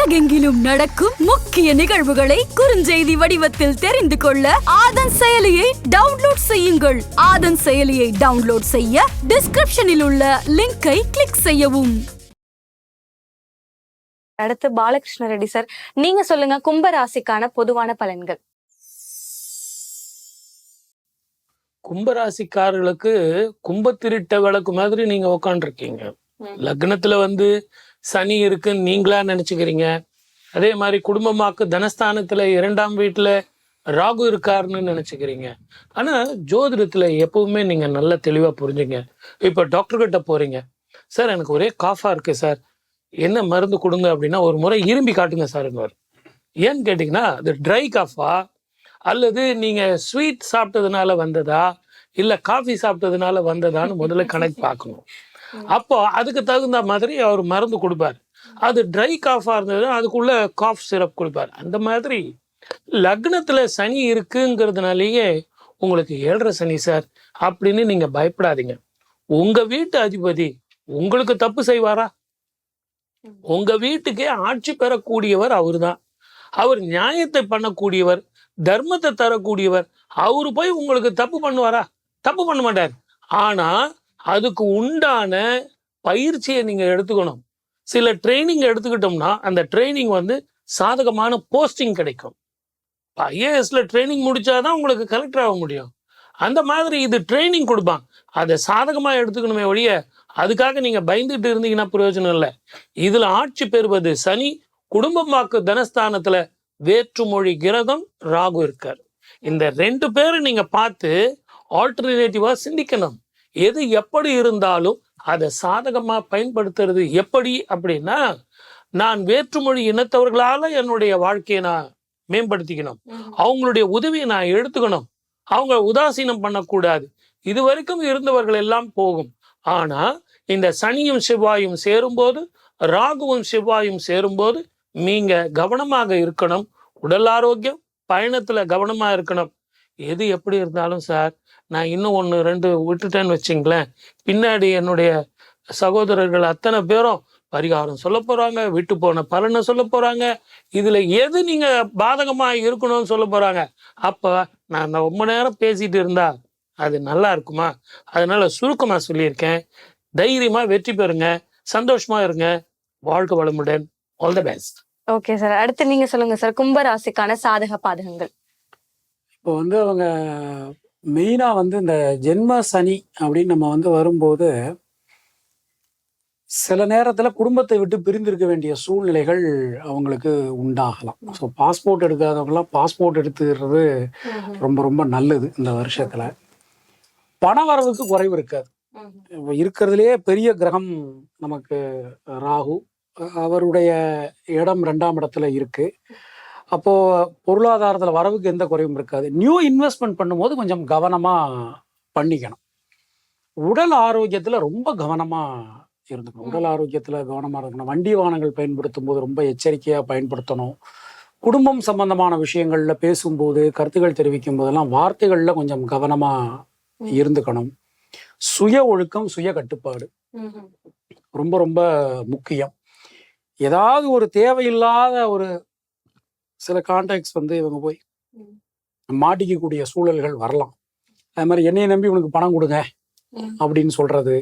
உலகெங்கிலும் நடக்கும் முக்கிய நிகழ்வுகளை குறுஞ்செய்தி வடிவத்தில் தெரிந்து கொள்ள ஆதன் செயலியை டவுன்லோட் செய்யுங்கள். ஆதன் செயலியை டவுன்லோட் செய்ய டிஸ்கிரிப்ஷனில் உள்ள லிங்கை கிளிக் செய்யவும். அடுத்து பாலகிருஷ்ண ரெட்டி சார் நீங்க சொல்லுங்க கும்ப ராசிக்கான பொதுவான பலன்கள். கும்பராசிக்காரர்களுக்கு கும்பத்திருட்ட விளக்கு மாதிரி நீங்க உக்காண்டிருக்கீங்க. லக்னத்துல வந்து சனி இருக்குன்னு நீங்களா நினச்சிக்கிறீங்க? அதே மாதிரி குடும்பமாக்கு தனஸ்தானத்தில் இரண்டாம் வீட்டில் ராகு இருக்காருன்னு நினச்சிக்கிறீங்க. ஆனால் ஜோதிடத்தில் எப்பவுமே நீங்கள் நல்ல தெளிவாக புரிஞ்சுங்க. இப்போ டாக்டர் போகிறீங்க சார் எனக்கு ஒரே காஃபாக இருக்குது சார். என்ன மருந்து கொடுங்க? அப்படின்னா ஒரு முறை இரும்பி காட்டுங்க சார் ஏன்னு கேட்டிங்கன்னா அது ட்ரை காஃபா அல்லது நீங்கள் ஸ்வீட் சாப்பிட்டதுனால வந்ததா? இல்லை காஃபி சாப்பிட்டதுனால வந்ததான்னு முதல்ல கணக்கு பார்க்கணும். அப்போ அதுக்கு தகுந்த மாதிரி அவர் மருந்து கொடுப்பார். அது ட்ரை காஃபாக இருந்ததுன்னா அதுக்குள்ள காஃப் சிரப் கொடுப்பார். அந்த மாதிரி லக்னத்துல சனி இருக்குங்கிறதுனாலேயே உங்களுக்கு ஏழரை சனி சார் அப்படின்னு நீங்க பயப்படாதீங்க. உங்க வீட்டு அதிபதி உங்களுக்கு தப்பு செய்வாரா? உங்க வீட்டுக்கே ஆட்சி பெறக்கூடியவர் அவர்தான். அவர் நியாயத்தை பண்ணக்கூடியவர் தர்மத்தை தரக்கூடியவர் அவரு போய் உங்களுக்கு தப்பு பண்ணுவாரா? தப்பு பண்ண மாட்டார். ஆனா அதுக்கு உண்டான பயிற்சியை நீங்க எடுத்துக்கணும். சில ட்ரைனிங் எடுத்துக்கிட்டோம்னா அந்த ட்ரைனிங் வந்து சாதகமான போஸ்டிங் கிடைக்கும். ஐஏஎஸ்ல ட்ரைனிங் முடிச்சாதான் உங்களுக்கு கலெக்டர் ஆக முடியும். அந்த மாதிரி இது ட்ரைனிங் கொடுப்பாங்க. அதை சாதகமா எடுத்துக்கணுமே ஒழிய அதுக்காக நீங்க பயந்துட்டு இருந்தீங்கன்னா பிரயோஜனம் இல்லை. இதுல ஆட்சி பெறுவது சனி குடும்பம் வாக்கு தனஸ்தானத்துல வேற்றுமொழி கிரகம் ராகு இருக்கார். இந்த ரெண்டு பேரும் நீங்க பார்த்து ஆல்டர்னேட்டிவா சிந்திக்கணும். எது எப்படி இருந்தாலும் அதை சாதகமா பயன்படுத்துறது எப்படி அப்படின்னா நான் வேற்றுமொழி இனத்தவர்களால என்னுடைய வாழ்க்கையை நான் மேம்படுத்திக்கணும். அவங்களுடைய உதவியை நான் எடுத்துக்கணும். அவங்க உதாசீனம் பண்ணக்கூடாது. இது வரைக்கும் இருந்தவர்கள் எல்லாம் போகும். ஆனா இந்த சனியும் செவ்வாயும் சேரும்போது ராகுவும் செவ்வாயும் சேரும்போது நீங்க கவனமாக இருக்கணும். உடல் ஆரோக்கியம் பயணத்துல கவனமா இருக்கணும். எது எப்படி இருந்தாலும் சார் நான் இன்னும் ஒன்று ரெண்டு விட்டுட்டேன்னு வச்சிங்களேன். பின்னாடி என்னுடைய சகோதரர்கள் அத்தனை பேரும் பரிகாரம் சொல்ல போகிறாங்க விட்டு போன பலனை சொல்ல போகிறாங்க இதில் எது நீங்கள் பாதகமாக இருக்கணும்னு சொல்ல போகிறாங்க அப்போ நான் ரொம்ப நேரம் பேசிட்டு இருந்தா அது நல்லா இருக்குமா? அதனால சுருக்கமாக சொல்லியிருக்கேன். தைரியமாக வெற்றி பெறுங்க சந்தோஷமாக இருங்க வாழ்க்கை வளமுடன். All the best okay sir அடுத்து நீங்க சொல்லுங்க சார் கும்ப ராசிக்கான சாதக பாதகங்கள். இப்போ வந்து அவங்க மெயினாக வந்து இந்த ஜென்ம சனி அப்படின்னு நம்ம வந்து வரும்போது சில நேரத்தில் குடும்பத்தை விட்டு பிரிந்திருக்க வேண்டிய சூழ்நிலைகள் அவங்களுக்கு உண்டாகலாம். ஸோ பாஸ்போர்ட் எடுக்காதவங்கலாம் பாஸ்போர்ட் எடுத்துக்கிறது ரொம்ப ரொம்ப நல்லது இந்த வருஷத்தில். பண வரவுக்கு குறைவு இருக்காது. இருக்கிறதுலயே பெரிய கிரகம் நமக்கு ராகு. அவருடைய இடம் ரெண்டாம் இடத்துல இருக்கு. அப்போ பொருளாதாரத்துல வரவுக்கு எந்த குறைவும் இருக்காது. நியூ இன்வெஸ்ட்மெண்ட் பண்ணும்போது கொஞ்சம் கவனமா பண்ணிக்கணும். உடல் ஆரோக்கியத்துல ரொம்ப கவனமா இருந்துக்கணும். உடல் ஆரோக்கியத்துல கவனமா இருக்கணும். வண்டி வாகனங்கள் பயன்படுத்தும் போது ரொம்ப எச்சரிக்கையா பயன்படுத்தணும். குடும்பம் சம்பந்தமான விஷயங்கள்ல பேசும்போது கருத்துக்கள் தெரிவிக்கும் போதெல்லாம் வார்த்தைகள்ல கொஞ்சம் கவனமா இருந்துக்கணும். சுய ஒழுக்கம் சுய கட்டுப்பாடு. ரொம்ப ரொம்ப முக்கியம். ஏதாவது ஒரு தேவையில்லாத ஒரு சில கான்டாக்ட்ஸ் வந்து இவங்க போய். மாட்டிக்கக்கூடிய சூழல்கள் வரலாம் அது மாதிரி என்னைய நம்பி உனக்கு பணம் கொடுங்க. அப்படின்னு சொல்றது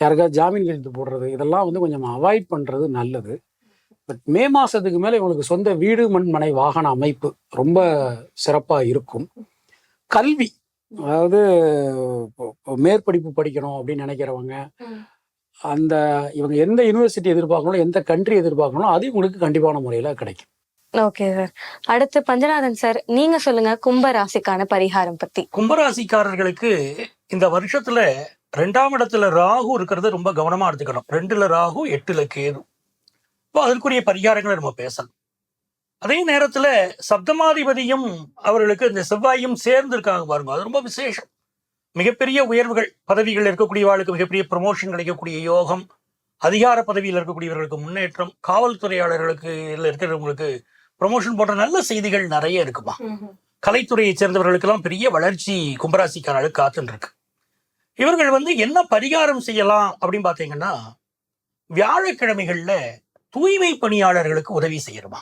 யாருக்காவது ஜாமீன் கையெழுத்து போடுறது இதெல்லாம் வந்து கொஞ்சம் அவாய்ட் பண்றது நல்லது பட் மே மாசத்துக்கு மேல இவங்களுக்கு சொந்த வீடு மண் மனை வாகன அமைப்பு ரொம்ப சிறப்பா இருக்கும் கல்வி அதாவது மேற்படிப்பு படிக்கணும் அப்படின்னு நினைக்கிறவங்க. அந்த இவங்க எந்த யூனிவர்சிட்டி எதிர்பார்க்கணும் எந்த கண்ட்ரி எதிர்பார்க்கணும் அது இவங்களுக்கு கண்டிப்பான முறையில கிடைக்கும் ஓகே சார் அடுத்து பஞ்சநாதன் சார் நீங்க சொல்லுங்க கும்பராசிக்கான பரிகாரம் பத்தி. கும்பராசிக்காரர்களுக்கு இந்த வருஷத்துல ரெண்டாம் இடத்துல ராகு இருக்கிறது ரொம்ப கவனமா எடுத்துக்கணும். ரெண்டுல ராகு எட்டுல கேது. இப்போ அதற்குரிய பரிகாரங்களை நம்ம பேசலாம். அதே நேரத்துல சப்தமாதிபதியும் அவர்களுக்கு இந்த செவ்வாயும் சேர்ந்து இருக்காங்க பாருங்க. அது ரொம்ப விசேஷம். மிகப்பெரிய உயர்வுகள். பதவிகள் இருக்கக்கூடியவர்களுக்கு மிகப்பெரிய ப்ரமோஷன் கிடைக்கக்கூடிய யோகம். அதிகார பதவியில் இருக்கக்கூடியவர்களுக்கு முன்னேற்றம். காவல்துறையாளர்களுக்கு இருக்கிறவங்களுக்கு ப்ரமோஷன் போன்ற நல்ல செய்திகள் நிறைய இருக்குமா? கலைத்துறையை சேர்ந்தவர்களுக்கெல்லாம் பெரிய வளர்ச்சி கும்பராசிக்காரர்களுக்கு காத்துன்னு இருக்கு இவர்கள் வந்து என்ன பரிகாரம் செய்யலாம் அப்படின்னு பார்த்தீங்கன்னா வியாழக்கிழமைகள்ல தூய்மை பணியாளர்களுக்கு உதவி செய்யணுமா?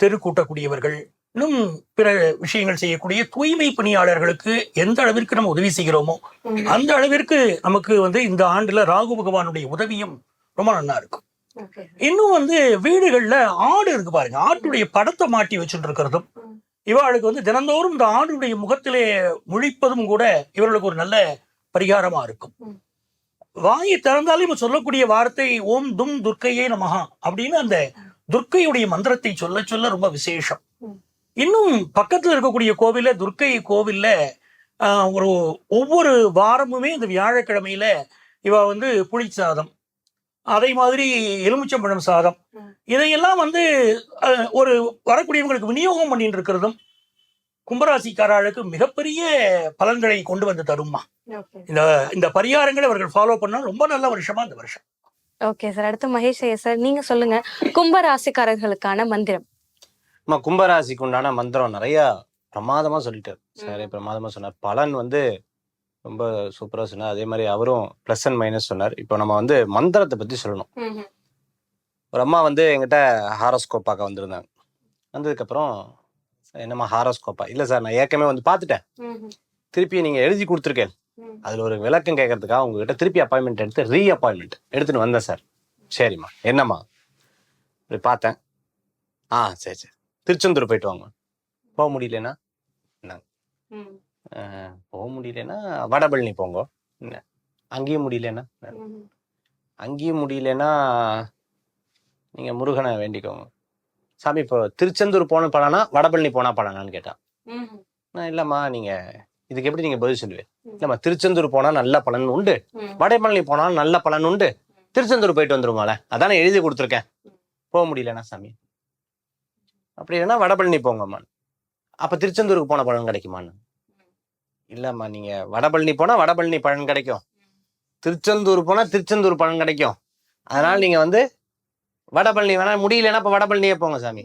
தெரு கூட்டக்கூடியவர்கள் இன்னும் பிற விஷயங்கள் செய்யக்கூடிய தூய்மை பணியாளர்களுக்கு எந்த அளவிற்கு நம்ம உதவி செய்கிறோமோ அந்த அளவிற்கு நமக்கு வந்து இந்த ஆண்டுல ராகு பகவானுடைய உதவியும் ரொம்ப நல்லா இருக்கும். இன்னும் வந்து வீடுகள்ல ஆடு இருக்கு பாருங்க. ஆட்டுடைய படத்தை மாட்டி வச்சுட்டு இருக்கிறதும் இவர்களுக்கு வந்து தினந்தோறும் இந்த ஆடுடைய முகத்திலே முழிப்பதும் கூட இவர்களுக்கு ஒரு நல்ல பரிகாரமா இருக்கும். வாயை திறந்தாலும் இவங்க சொல்லக்கூடிய வார்த்தை ஓம் தும் துர்க்கையே நமஹா அப்படின்னு அந்த துர்க்கையுடைய மந்திரத்தை சொல்ல சொல்ல ரொம்ப விசேஷம். இன்னும் பக்கத்துல இருக்கக்கூடிய கோவில்ல துர்க்கை கோவில்ல ஆஹ், ஒரு ஒவ்வொரு வாரமுமே இந்த வியாழக்கிழமையில இவ வந்து புளி சாதம் அதே மாதிரி எலுமிச்சம்பழம் சாதம். இதையெல்லாம் வந்து ஒரு வரக்கூடியவங்களுக்கு விநியோகம் பண்ணிட்டு இருக்கிறதும் கும்பராசிக்காரர்களுக்கு மிகப்பெரிய பலன்களை கொண்டு வந்து தருமா இந்த இந்த பரிகாரங்களை அவர்கள் ஃபாலோ பண்ணா ரொம்ப நல்ல வருஷமா இந்த வருஷம். Okay sir. அடுத்து மகேஷ் ஐயா சார் நீங்க சொல்லுங்க கும்ப ராசிக்காரர்களுக்கான மந்திரம் கும்பராசிக்கு உண்டான மந்திரம் நிறைய பிரமாதமா சொல்லிட்டார். சாரே பிரமாதமா சொன்னார். பலன் வந்து ரொம்ப சூப்பரா சொன்னார் அதே மாதிரி அவரும் ப்ளஸ் அண்ட் மைனஸ் சொன்னார். இப்போ நம்ம வந்து மந்திரத்தை பத்தி சொல்லணும். ஒரு அம்மா வந்து எங்கிட்ட ஹாரோஸ்கோப் பார்க்க வந்திருந்தாங்க. வந்ததுக்கப்புறம் என்னம்மா ஹாரோஸ்கோப்பா இல்லை சார் நான் ஏற்கனவே வந்து பார்த்துட்டேன். திருப்பி நீங்கள் எழுதி கொடுத்துருக்கேன். அதில் ஒரு விளக்கம் கேட்கறதுக்காக உங்ககிட்ட திருப்பி அப்பாயின்மெண்ட் எடுத்து ரீ அப்பாயின்மெண்ட் எடுத்துன்னு வந்தேன் சார் சரிம்மா. என்னம்மா? இப்படி பார்த்தேன். ஆ சரி சரி. திருச்செந்தூர் போயிட்டு வாங்க. போக முடியலன்னா அஹ், போக முடியலன்னா வடபழனி போங்க. அங்கேயும் முடியலன்னா? அங்கேயும் முடியலன்னா நீங்க முருகனை வேண்டிக்கோங்க. சாமி இப்போ திருச்செந்தூர் போன பலனா வடபழனி போனா பலனான்னு கேட்டான் நான் இல்லம்மா நீங்க இதுக்கு எப்படி நீங்க பதில் சொல்லுவேன் இல்லம்மா திருச்செந்தூர் போனா நல்ல பலன் உண்டு. வடபழனி போனா நல்ல பலன் உண்டு. திருச்செந்தூர் போயிட்டு வந்துருமால அதானே எழுதி கொடுத்துருக்கேன். போக முடியலன்னா சாமி? அப்படி இல்லைன்னா வடபழனி போங்கம்மா அப்ப திருச்செந்தூருக்கு போன பலன் கிடைக்குமான்னு? இல்லம்மா நீங்க வடபழனி போனா வடபழனி பலன் கிடைக்கும். திருச்செந்தூர் போனா திருச்செந்தூர் பலன் கிடைக்கும். அதனால நீங்க வந்து வடபழனி வேணா முடியலன்னா அப்ப வடபழனியே போங்க சாமி.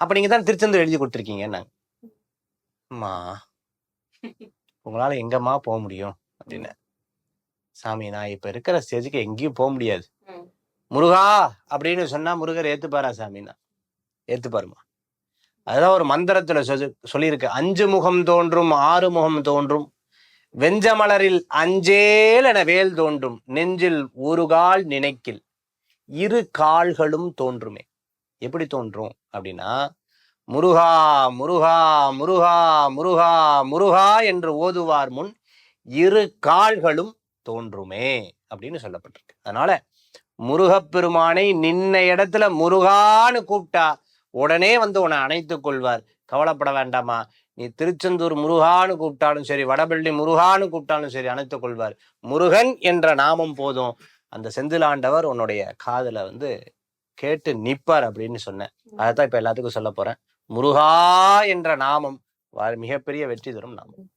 அப்ப நீங்க தான் திருச்செந்தூர் எழுதி கொடுத்துருக்கீங்க நாங்க அம்மா உங்களால எங்கம்மா போக முடியும்? அப்படின்னு. சாமி நான் இப்ப இருக்கிற ஸ்டேஜுக்கு எங்கேயும் போக முடியாது. முருகா அப்படின்னு சொன்னா முருகர் ஏத்துப்பாரா சாமின்னா ஏத்துப்பாருமா அதெல்லாம் ஒரு மந்திரத்துல சொல்லி சொல்லியிருக்கு. அஞ்சு முகம் தோன்றும் ஆறு முகம் தோன்றும். வெஞ்சமலரில் அஞ்சேல் என வேல் தோன்றும். நெஞ்சில் ஒரு கால் நினைக்கில். இரு கால்களும் தோன்றுமே. எப்படி தோன்றும் அப்படின்னா முருகா முருகா முருகா முருகா முருகா என்று ஓதுவார் முன் இரு கால்களும் தோன்றுமே அப்படின்னு சொல்லப்பட்டிருக்கு. அதனால முருகப்பெருமானை நின்ன இடத்துல முருகான்னு கூப்பிட்டா உடனே வந்து உன்னை அணைத்துக் கொள்வார். கவலைப்பட வேண்டாமா? நீ திருச்செந்தூர் முருகான்னு கூப்பிட்டாலும் சரி வடபள்ளி முருகான்னு கூப்பிட்டாலும் சரி அணைத்துக் கொள்வார். முருகன் என்ற நாமம் போதும். அந்த செந்திலாண்டவர் உன்னுடைய காதுல வந்து கேட்டு நிப்பார் அப்படின்னு சொன்னேன். அதைத்தான் இப்ப எல்லாத்துக்கும் சொல்ல போறேன். முருகா என்ற நாமம் மிகப்பெரிய வெற்றி தரும் நாமம்.